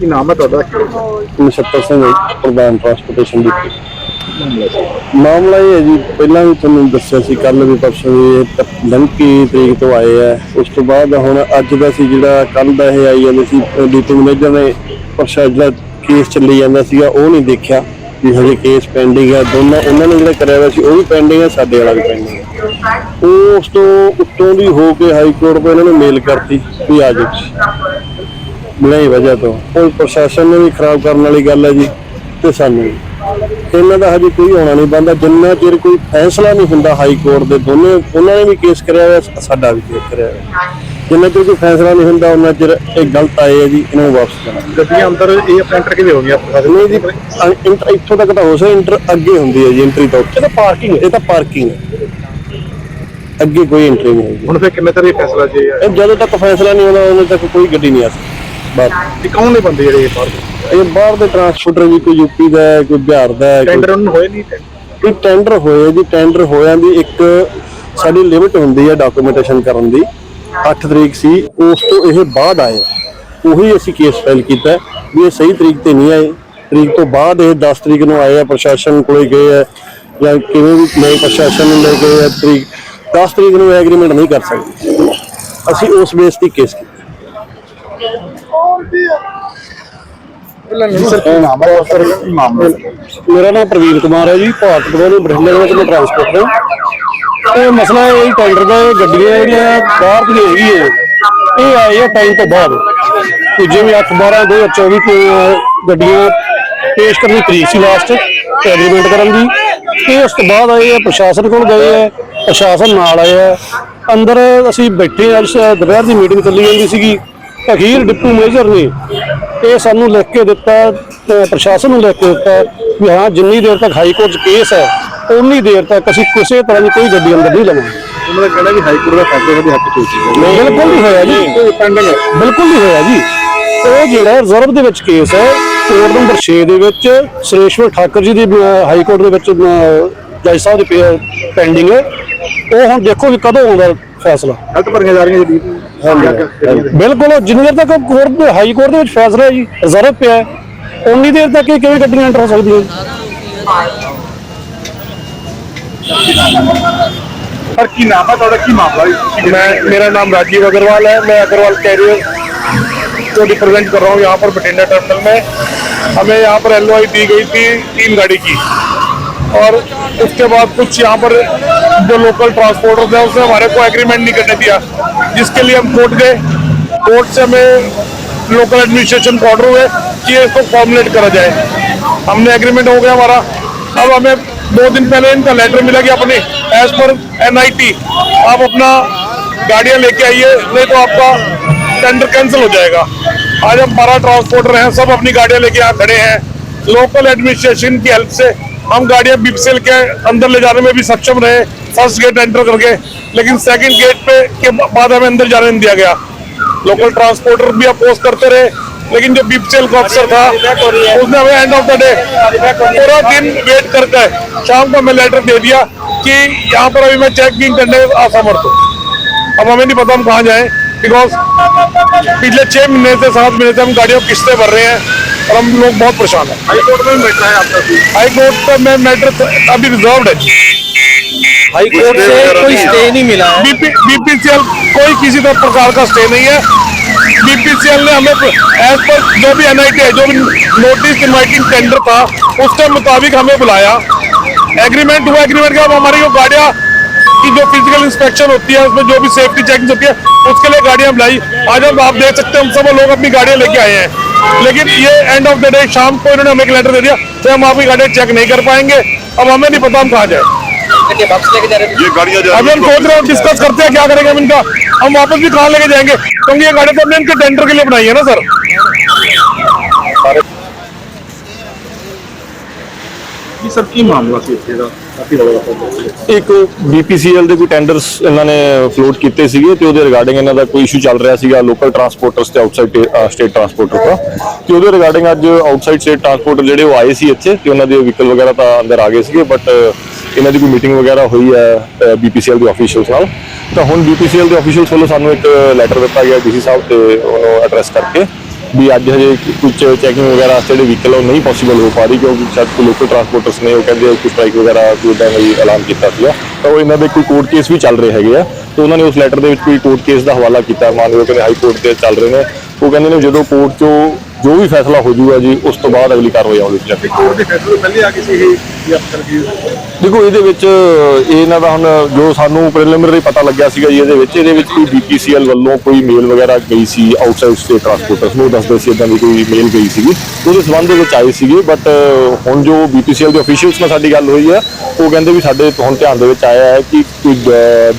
ਕੀ ਨਾਮ ਹੈ ਤੁਹਾਡਾ? ਨਛੱਤਰ ਸਿੰਘ ਪ੍ਰਧਾਨ ਟਰਾਂਸਪੋਰਟੇਸ਼ਨ ਦੀ। ਮਾਮਲਾ ਇਹ ਹੈ ਜੀ ਪਹਿਲਾਂ ਵੀ ਤੁਹਾਨੂੰ ਦੱਸਿਆ ਸੀ ਕੱਲ ਵੀ ਪਰਸੋਂ ਵੀ ਇਹ ਲੰਕੀ ਤਰੀਕ ਤੋਂ ਆਏ ਆ। ਉਸ ਤੋਂ ਬਾਅਦ ਹੁਣ ਅੱਜ ਦਾ ਸੀ ਜਿਹੜਾ ਕੱਲ ਦਾ ਇਹ ਆਈ ਜਾਂਦੇ ਸੀ ਡੀਪੀ ਮੈਨੇਜਰ ਨੇ ਪ੍ਰਸ਼ਾਸਨ ਦਾ ਕੇਸ ਚੱਲੀ ਜਾਂਦਾ ਸੀਗਾ ਉਹ ਨਹੀਂ ਦੇਖਿਆ ਵੀ ਹਜੇ ਕੇਸ ਪੈਂਡਿੰਗ ਹੈ ਦੋਨਾਂ ਉਹਨਾਂ ਨੇ ਜਿਹੜਾ ਕਰਿਆ ਹੋਇਆ ਸੀ ਉਹ ਵੀ ਪੈਂਡਿੰਗ ਹੈ ਸਾਡੇ ਵਾਲਾ ਵੀ ਪੈਂਡਿੰਗ ਹੈ ਉਹ ਉਸ ਤੋਂ ਉੱਤੋਂ ਦੀ ਹੋ ਕੇ ਹਾਈ ਕੋਰਟ ਤੋਂ ਇਹਨਾਂ ਨੇ ਮੇਲ ਕਰਤੀ ਵੀ ਆ ਜਾਓ ਨਹੀਂ ਵਜ੍ਹਾ ਤੋਂ। ਉਹ ਪ੍ਰਸ਼ਾਸਨ ਨੇ ਵੀ ਖਰਾਬ ਕਰਨ ਵਾਲੀ ਗੱਲ ਹੈ ਜੀ ਤੇ ਸਾਨੂੰ ਵੀ। ਇਹਨਾਂ ਦਾ ਹਜੇ ਕੋਈ ਹੋਣਾ ਨਹੀਂ ਬੰਦਾ। ਜਿੰਨਾ ਚਿਰ ਕੋਈ ਫੈਸਲਾ ਨਹੀਂ ਹੁੰਦਾ ਹਾਈ ਕੋਰਟ ਦੇ ਦੋਨੇ ਉਹਨਾਂ ਨੇ ਵੀ ਕੇਸ ਕਰਿਆ ਹੋਇਆ ਸਾਡਾ ਵੀ ਕੇਸ ਕਰਿਆ ਹੋਇਆ। ਜਿੰਨਾ ਚਿਰ ਕੋਈ ਫੈਸਲਾ ਨਹੀਂ ਹੁੰਦਾ ਉਹਨਾਂ ਚਿਰ ਇਹ ਗਲਤ ਆਏ ਜੀ ਇਹਨਾਂ ਨੂੰ ਵਾਪਸ ਕਰਨਾ ਗੱਡੀਆਂ ਅੰਦਰ ਇਹ ਆਪਣਾ ਕਿਵੇਂ ਹੋ ਗਈਆਂ? ਨਹੀਂ ਜੀ ਇੰਟਰ ਇੱਥੋਂ ਤੱਕ ਤਾਂ ਹੋ ਸਕਦਾ ਇੰਟਰ ਅੱਗੇ ਹੁੰਦੀ ਹੈ ਜੀ ਐਂਟਰੀ ਤੋਂ। ਇਹ ਤਾਂ ਪਾਰਕਿੰਗ ਇਹ ਤਾਂ ਪਾਰਕਿੰਗ ਹੈ। ਅੱਗੇ ਕੋਈ ਐਂਟਰੀ ਨਹੀਂ ਹੈ ਹੁਣ ਫਿਰ ਕਿੰਨੇ ਤੱਕ ਇਹ ਫੈਸਲਾ ਜੇ ਜਦੋਂ ਤੱਕ ਫੈਸਲਾ ਨਹੀਂ ਹੁੰਦਾ ਉਦੋਂ ਤੱਕ ਕੋਈ ਗੱਡੀ ਨਹੀਂ ਆ ਸਕਦੀ। ਬਸ। ਇਹ ਕੌਣ ਨੇ ਬੰਦੇ ਜਿਹੜੇ ਇਹ ਬਾਹਰ ਇਹ ਬਾਹਰ ਦੇ ਟਰਾਂਸਪੋਰਟਰ ਵੀ ਕੋਈ ਯੂਪੀ ਦਾ ਹੈ ਕੋਈ ਬਿਹਾਰ ਦਾ ਹੈ ਕੋਈ ਟੈਂਡਰ ਉਹਨਾਂ ਨੂੰ ਹੋਏ ਨਹੀਂ ਕੋਈ ਟੈਂਡਰ ਹੋਏ ਜੀ ਟੈਂਡਰ ਹੋਇਆਂ ਦੀ ਇੱਕ ਸਾਡੀ ਲਿਮਿਟ ਹੁੰਦੀ ਹੈ ਡਾਕੂਮੈਂਟੇਸ਼ਨ ਕਰਨ ਦੀ। 8 ਤਰੀਕ ਸੀ ਉਸ ਤੋਂ ਇਹ ਬਾਅਦ ਆਏ। ਉਹੀ ਅਸੀਂ ਕੇਸ ਫਾਈਲ ਕੀਤਾ ਵੀ ਇਹ ਸਹੀ ਤਰੀਕ ਤੇ ਨਹੀਂ ਆਏ। ਤਰੀਕ ਤੋਂ ਬਾਅਦ ਇਹ 10 ਤਰੀਕ ਨੂੰ ਆਏ ਆ ਪ੍ਰਸ਼ਾਸਨ ਕੋਲੇ ਗਏ ਆ ਜਾਂ ਕਿਵੇਂ ਵੀ ਨਵੇਂ ਪ੍ਰਸ਼ਾਸਨ ਨੂੰ ਲੈ ਗਏ ਆ ਤਰੀਕ 10 ਤਰੀਕ ਨੂੰ ਐਗਰੀਮੈਂਟ ਨਹੀਂ ਕਰ ਸਕਦੇ। ਅਸੀਂ ਉਸ ਬੇਸ ਤੇ ਕੇਸ ਕੀਤਾ ਸਰ ਕੀ ਨਾਮ ਹੈ ਸਰ ਕੀ ਮਾਮਲਾ ਮੇਰਾ ਨਾਮ ਪ੍ਰਵੀਨ ਕੁਮਾਰ ਹੈ ਜੀ, ਭਾਰਤ ਬਦੋਲ ਬਠਿੰਡੇ ਦੇ ਵਿੱਚ ਮੈਂ ਟਰਾਂਸਪੋਰਟ ਦਾ ਇਹ ਮਸਲਾ ਇਹ ਟੈਂਡਰ ਦਾ ਗੱਡੀਆਂ ਜਿਹੜੀਆਂ ਬਾਹਰ ਦੀਆਂ ਹੈਗੀਆਂ ਇਹ ਆਏ ਆ ਟਾਈਮ ਤੋਂ ਬਾਅਦ। ਤੇ ਜਿਵੇਂ 8 12 2024 ਤੋਂ ਗੱਡੀਆਂ ਪੇਸ਼ ਕਰਨ ਦੀ ਤਰੀਕ ਸੀ ਲਾਸਟ ਐਗਰੀਮੈਂਟ ਕਰਨ ਦੀ। ਇਹ ਉਸ ਤੋਂ ਬਾਅਦ ਆਏ ਆ ਪ੍ਰਸ਼ਾਸਨ ਕੋਲ ਗਏ ਹੈ ਪ੍ਰਸ਼ਾਸਨ ਨਾਲ ਆਏ ਆ। ਅੰਦਰ ਅਸੀਂ ਬੈਠੇ ਅੱਜ ਦੁਪਹਿਰ ਦੀ ਮੀਟਿੰਗ ਚੱਲੀ ਜਾਂਦੀ ਸੀਗੀ। ਅਖੀਰ ਡਿਪਟੀ ਮੇਜਰ ਨੇ ਇਹ ਸਾਨੂੰ ਲਿਖ ਕੇ ਦਿੱਤਾ ਪ੍ਰਸ਼ਾਸਨ ਨੂੰ ਲਿਖ ਕੇ ਦਿੱਤਾ ਵੀ ਹਾਂ ਜਿੰਨੀ ਦੇਰ ਤੱਕ ਹਾਈ ਕੋਰਟ 'ਚ ਕੇਸ ਹੈ ਉਨੀ ਦੇਰ ਤੱਕ ਅਸੀਂ ਕਿਸੇ ਤਰ੍ਹਾਂ ਦੀ ਕੋਈ ਗੱਡੀ ਅੰਦਰ ਨਹੀਂ ਲਵਾਂਗੇ। ਉਹਨਾਂ ਦਾ ਕਹਿਣਾ ਵੀ ਹਾਈ ਕੋਰਟ ਦਾ ਫੈਸਲਾ ਸਾਡੇ ਹੱਕ ਚ ਹੋ ਚੁੱਕਾ ਹੈ ਬਿਲਕੁਲ ਨਹੀਂ ਹੋਇਆ ਜੀ। ਬਿਲਕੁਲ ਨਹੀਂ ਹੋਇਆ ਜੀ। ਉਹ ਜਿਹੜਾ ਰਿਜ਼ਰਵ ਦੇ ਵਿੱਚ ਕੇਸ ਹੈ ਕੋਰਟ ਨੰਬਰ 6 ਦੇ ਵਿੱਚ ਸੁਰੇਸ਼ਵਰ ਠਾਕਰ ਜੀ ਦੀ ਹਾਈ ਕੋਰਟ ਦੇ ਵਿੱਚ ਜੱਜ ਸਾਹਿਬ ਦੀ ਪੈਂਡਿੰਗ ਹੈ। ਉਹ ਹੁਣ ਦੇਖੋ ਵੀ ਕਦੋਂ ਆਉਂਦਾ ਫੈਸਲਾ। ਗਲਤ ਭਰੀਆਂ ਜਾ ਰਹੀਆਂ ਜੀ। ਬਿਲਕੁਲ ਜਿੰਨੀ ਦੇਰ ਤੱਕ ਕੋਰਟ ਦੇ ਹਾਈ ਕੋਰਟ ਦੇ ਵਿੱਚ ਫੈਸਲਾ ਹੈ ਜੀ ਰਿਜ਼ਰਵ ਪਿਆ ਹੈ, ਉਨੀ ਦੇਰ ਤੱਕ ਇਹ ਕਿਵੇਂ ਗੱਡੀਆਂ ਐਂਟਰ ਹੋ ਸਕਦੀਆਂ ਸਰ ਕੀ ਨਾਮ ਹੈ ਤੁਹਾਡਾ ਕੀ ਮਾਮਲਾ ਹੈ मैं मेरा नाम राजीव अग्रवाल है मैं अग्रवाल कैरियर को रिप्रेजेंट कर रहा हूँ यहाँ पर बठिंडा टर्मिनल में हमें यहाँ पर एल दी गई थी तीन गाड़ी की और उसके बाद कुछ यहाँ पर जो लोकल ट्रांसपोर्टर थे उसने हमारे को एग्रीमेंट नहीं करने दिया। जिसके लिए हम कोर्ट गए। कोर्ट से हमें लोकल एडमिनिस्ट्रेशन को ऑर्डर हुए कि इसको फॉर्मुलेट करा जाए। हमने एग्रीमेंट हो गया हमारा। अब हमें दो दिन पहले इनका लेटर मिला कि अपने एज पर एनआईटी आप अपना गाड़ियाँ लेके आइए, नहीं तो आपका टेंडर कैंसिल हो जाएगा। आज हम बारह ट्रांसपोर्टर हैं, सब अपनी गाड़ियाँ लेके यहाँ खड़े हैं। लोकल एडमिनिस्ट्रेशन की हेल्प से हम गाड़ियाँ बीपीएल के अंदर ले जाने में भी सक्षम रहे। फ़र्स्ट गेट एंटर करके लेकिन सेकंड गेट पे के बाद हमें अंदर जाने नहीं दिया गया। लोकल ट्रांसपोर्टर भी अपोज करते रहे लेकिन जो बीपीएल का अफसर था उसने हमें एंड ऑफ़ द डे पूरा दिन वेट करके शाम को हमें लेटर दे दिया कि यहाँ पर अभी मैं चेकिंग करने असमर्थ हूँ। अब हमें नहीं पता हम कहाँ जाएँ बिकॉज़ पिछले छह महीने से सात महीने से हम गाड़ियों किस्तें भर रहे हैं और हम लोग बहुत परेशान हैं। हाई कोर्ट में बैठा है आपका भी। हाई कोर्ट का मैं मैटर अभी रिज़र्व है। हाई कोर्ट से कोई स्टे नहीं मिला। है बीपीसीएल कोई किसी तरह प्रकार का स्टे नहीं है। बीपीसीएल ने हमें एज पर जो भी एनआईटी है जो भी नोटिस इनवाइटिंग टेंडर था उसके मुताबिक हमें बुलाया। एग्रीमेंट हुआ एग्रीमेंट के बाद हमारी वो गाड़ियाँ की जो फ़िज़िकल इंस्पेक्शन होती है उसमें जो भी सेफ्टी चेकिंग होती है उसके लिए गाड़ियाँ बुलाई। आज हम आप देख सकते हैं हम सब लोग अपनी गाड़ियाँ लेके आए हैं। लेकिन ये एंड ऑफ़ द डे शाम को इन्होंने हमें एक लेटर दे दिया कि हम आपकी गाड़ियाँ चेक नहीं कर पाएँगे। अब हमें नहीं पता हम कहाँ जाए। ये वापस लेके जा रहे थे ये गाड़ियां जा अभी हम सोच रहे हैं डिस्कस करते हैं क्या करेंगे हम इनका हम वापस भी कहाँ लेके जाएंगे क्योंकि ये गाड़ी तो हमने इनके टेंडर के लिए बनाई है ना सर ਕੀ ਸਰ ਕੀ ਮਾਮਲਾ ਸੀ ਇੱਥੇ ਦਾ ਕਾਫੀ ਬੜਾ ਪ੍ਰੋਬਲਮ ਇੱਕ ਬੀਪੀਸੀਐਲ ਦੇ ਕੋਈ ਟੈਂਡਰਸ ਇਹਨਾਂ ਨੇ ਫਲੋਟ ਕੀਤੇ ਸੀਗੇ ਤੇ ਉਹਦੇ ਰਿਗਾਰਡਿੰਗ ਇਹਨਾਂ ਦਾ ਕੋਈ ਇਸ਼ੂ ਚੱਲ ਰਿਹਾ ਸੀਗਾ ਲੋਕਲ ਟਰਾਂਸਪੋਰਟਰਸ ਤੇ ਆਊਟਸਾਈਡ ਸਟੇਟ ਟਰਾਂਸਪੋਰਟਰ ਦਾ ਤੇ ਉਹਦੇ ਰਿਗਾਰਡਿੰਗ ਅੱਜ ਆਊਟਸਾਈਡ ਸਟੇਟ ਟਰਾਂਸਪੋਰਟਰ ਜਿਹੜੇ ਉਹ ਆਏ ਸੀ ਇੱਥੇ ਤੇ ਉਹਨਾਂ ਦੇ ਵਹੀਕਲ ਵਗੈਰਾ ਤਾਂ ਅੰਦਰ ਆ ਗਏ ਸੀਗੇ ਬਟ ਇਹਨਾਂ ਦੀ ਕੋਈ ਮੀਟਿੰਗ ਵਗੈਰਾ ਹੋਈ ਹੈ ਬੀਪੀਸੀਐਲ ਦੇ ਆਫੀਸ਼ੀਅਲਸ ਨਾਲ? ਤਾਂ ਹੁਣ ਬੀਪੀਸੀਐਲ ਦੇ ਆਫੀਸ਼ੀਅਲਸ ਵੱਲੋਂ ਸਾਨੂੰ ਇੱਕ ਲੈਟਰ ਦਿੱਤਾ ਗਿਆ ਡੀਸੀ ਸਾਹਿਬ ਤੇ ਉਹਨੂੰ ਐਡਰੈਸ ਕਰਕੇ ਵੀ ਅੱਜ ਹਜੇ ਕੁਝ ਚੈਕਿੰਗ ਵਗੈਰਾ ਵਾਸਤੇ ਜਿਹੜੇ ਵਹੀਕਲ ਉਹ ਨਹੀਂ ਪੋਸੀਬਲ ਹੋ ਪਾ ਰਹੀ ਕਿਉਂਕਿ ਸ਼ਾਇਦ ਕੋਈ ਲੋਕਲ ਟਰਾਂਸਪੋਰਟਰਸ ਨੇ, ਉਹ ਕਹਿੰਦੇ ਕੋਈ ਸਟ੍ਰਾਈਕ ਵਗੈਰਾ, ਕੋਈ ਇਦਾਂ ਦਾ ਐਲਾਨ ਕੀਤਾ ਸੀਗਾ। ਤਾਂ ਉਹ ਇਹਨਾਂ ਦੇ ਕੋਈ ਕੋਰਟ ਕੇਸ ਵੀ ਚੱਲ ਰਹੇ ਹੈਗੇ ਆ। ਤਾਂ ਉਹਨਾਂ ਨੇ ਉਸ ਲੈਟਰ ਦੇ ਵਿੱਚ ਕੋਈ ਕੋਰਟ ਕੇਸ ਦਾ ਹਵਾਲਾ ਕੀਤਾ। ਮਾਨਯੋਗ ਨੇ ਹਾਈ ਕੋਰਟ ਦੇ ਚੱਲ ਰਹੇ ਨੇ। ਉਹ ਕਹਿੰਦੇ ਨੇ ਜਦੋਂ ਕੋਰਟ 'ਚੋਂ ਜੋ ਵੀ ਫੈਸਲਾ ਹੋ ਜਾਊਗਾ ਜੀ, ਉਸ ਤੋਂ ਬਾਅਦ ਅਗਲੀ ਕਾਰਵਾਈ ਆਉਣੀ ਚਾਹੀਦੀ ਕੋਰਟ ਦੇ ਫੈਸਲੇ ਪਹਿਲੇ ਆ ਕਿਸੇ ਇਹ ਅਫਸਰ ਕੀ ਦੇਖੋ, ਇਹਦੇ ਵਿੱਚ ਇਹਨਾਂ ਦਾ ਹੁਣ ਜੋ ਸਾਨੂੰ ਪ੍ਰੀਲਿਮਿਨਰੀ ਪਤਾ ਲੱਗਿਆ ਸੀਗਾ ਜੀ ਇਹਦੇ ਵਿੱਚ ਇਹਦੇ ਵਿੱਚ ਕੋਈ ਬੀਪੀਸੀਐਲ ਵੱਲੋਂ ਕੋਈ ਮੇਲ ਵਗੈਰਾ ਗਈ ਸੀ ਆਊਟਸਾਈਡ ਸਟੇਟ ਟਰਾਂਸਪੋਰਟਰਸ ਨੂੰ ਦੱਸਦੇ ਸੀ ਇਦਾਂ ਦੀ ਕੋਈ ਮੇਲ ਗਈ ਸੀਗੀ। ਉਹਦੇ ਸਬੰਧ ਦੇ ਵਿੱਚ ਆਏ ਸੀਗੇ ਬਟ ਹੁਣ ਜੋ ਬੀਪੀਸੀਐਲ ਦੇ ਅਫੀਸ਼ੀਅਲਸ ਨਾਲ ਸਾਡੀ ਗੱਲ ਹੋਈ ਹੈ ਉਹ ਕਹਿੰਦੇ ਵੀ ਸਾਡੇ ਹੁਣ ਧਿਆਨ ਦੇ ਵਿੱਚ ਆਇਆ ਹੈ ਕਿ ਕੋਈ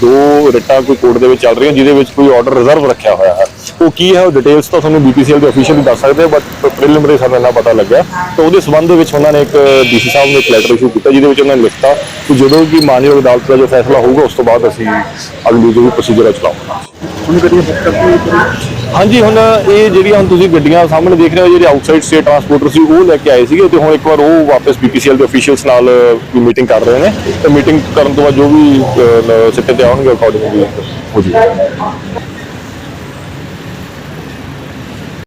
ਦੋ ਰਿਟਾਂ ਕੋਈ ਕੋਰਟ ਦੇ ਵਿੱਚ ਚੱਲ ਰਹੀਆਂ, ਜਿਹਦੇ ਵਿੱਚ ਕੋਈ ਆਰਡਰ ਰਿਜ਼ਰਵ ਰੱਖਿਆ ਹੋਇਆ ਹੈ। ਉਹ ਕੀ ਹੈ, ਉਹ ਡਿਟੇਲਸ ਤਾਂ ਤੁਹਾਨੂੰ ਬੀਪੀਸੀਐਲ ਦੇ ਅਫੀਸ਼ੀਅਲ ਦੱਸ ਸਕਦੇ ਬਟ ਪ੍ਰੀਲਿਮਿਨਰੀ ਸਾਨੂੰ ਇੰਨਾ ਪਤਾ ਲੱਗਿਆ। ਤਾਂ ਉਹਦੇ ਸਬੰਧ ਵਿੱਚ ਉਹਨਾਂ ਨੇ ਇੱਕ ਡੀਸੀ ਸਾਹਿਬ ਨੂੰ ਇੱਕ ਲੈਟਰ ਇਸ਼ੂ ਕੀਤਾ ਜਿਹਦੇ ਵਿੱਚ ਉਹਨਾਂ ਨੇ ਲਿਖਤਾ ਕਿ ਜਦੋਂ ਕਿ ਮਾਨਯੋਗ ਅਦਾਲਤ ਦਾ ਜੋ ਫੈਸਲਾ ਹੋਊਗਾ ਉਸ ਤੋਂ ਬਾਅਦ ਅਸੀਂ ਅਗਲੀ ਜੋ ਵੀ ਪ੍ਰੋਸੀਜਰ ਹੈ ਚਲਾਵਾਂਗੇ। ਹੁਣ ਗੱਡੀਆਂ ਬੁੱਕ ਕਰਤੀ ਹਾਂਜੀ ਹੁਣ ਇਹ ਜਿਹੜੀਆਂ ਹੁਣ ਤੁਸੀਂ ਗੱਡੀਆਂ ਸਾਹਮਣੇ ਦੇਖ ਰਹੇ ਹੋ ਜਿਹੜੇ ਆਊਟਸਾਈਡ ਸਟੇਟ ਟਰਾਂਸਪੋਰਟਰ ਸੀ ਉਹ ਲੈ ਕੇ ਆਏ ਸੀਗੇ ਤੇ ਹੁਣ ਇੱਕ ਵਾਰ ਉਹ ਵਾਪਸ ਬੀਪੀਸੀਐਲ ਦੇ ਅਫੀਸ਼ੀਅਲਸ ਨਾਲ ਮੀਟਿੰਗ ਕਰ ਰਹੇ ਨੇ। ਤੇ ਮੀਟਿੰਗ ਕਰਨ ਤੋਂ ਬਾਅਦ ਜੋ ਵੀ ਸਿੱਟੇ ਤੇ ਆਉਣਗੇ ਅਕੋਰਡਿੰਗਲੀ ਹੋ ਜੂਗਾ।